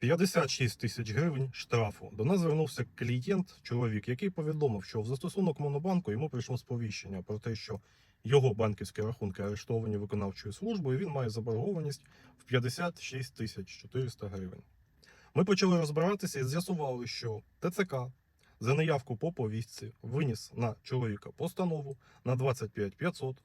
56 тисяч гривень штрафу. До нас звернувся клієнт, чоловік, який повідомив, що в застосунок Монобанку йому прийшло сповіщення про те, що його банківські рахунки арештовані виконавчою службою. і Він має заборгованість в 56 тисяч 400 гривень. Ми почали розбиратися і з'ясували, що ТЦК за неявку по повістці виніс на чоловіка постанову на 25 500.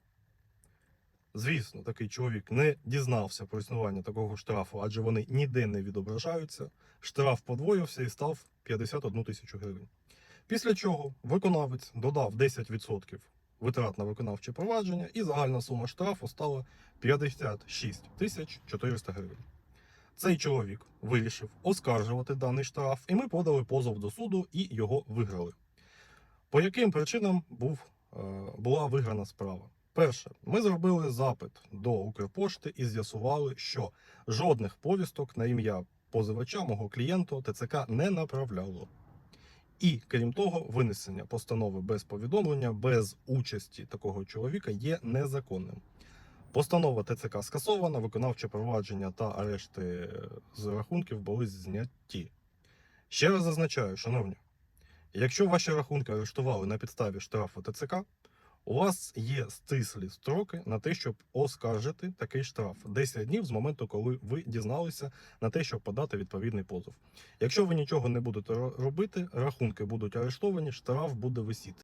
Звісно, такий чоловік не дізнався про існування такого штрафу, адже вони ніде не відображаються. Штраф подвоївся і став 51 тисячу гривень. Після чого виконавець додав 10% витрат на виконавче провадження, і загальна сума штрафу стала 56 тисяч 400 гривень. Цей чоловік вирішив оскаржувати даний штраф, і ми подали позов до суду і його виграли. По яким причинам був, е, була виграна справа? Перше, ми зробили запит до Укрпошти і з'ясували, що жодних повісток на ім'я позивача мого клієнта ТЦК не направляло. І крім того, винесення постанови без повідомлення, без участі такого чоловіка є незаконним. Постанова ТЦК скасована, виконавче провадження та арешти з рахунків були зняті. Ще раз зазначаю, шановні, якщо ваші рахунки арештували на підставі штрафу ТЦК, у вас є стислі строки на те, щоб оскаржити такий штраф 10 днів з моменту, коли ви дізналися на те, щоб подати відповідний позов. Якщо ви нічого не будете робити, рахунки будуть арештовані, штраф буде висіти.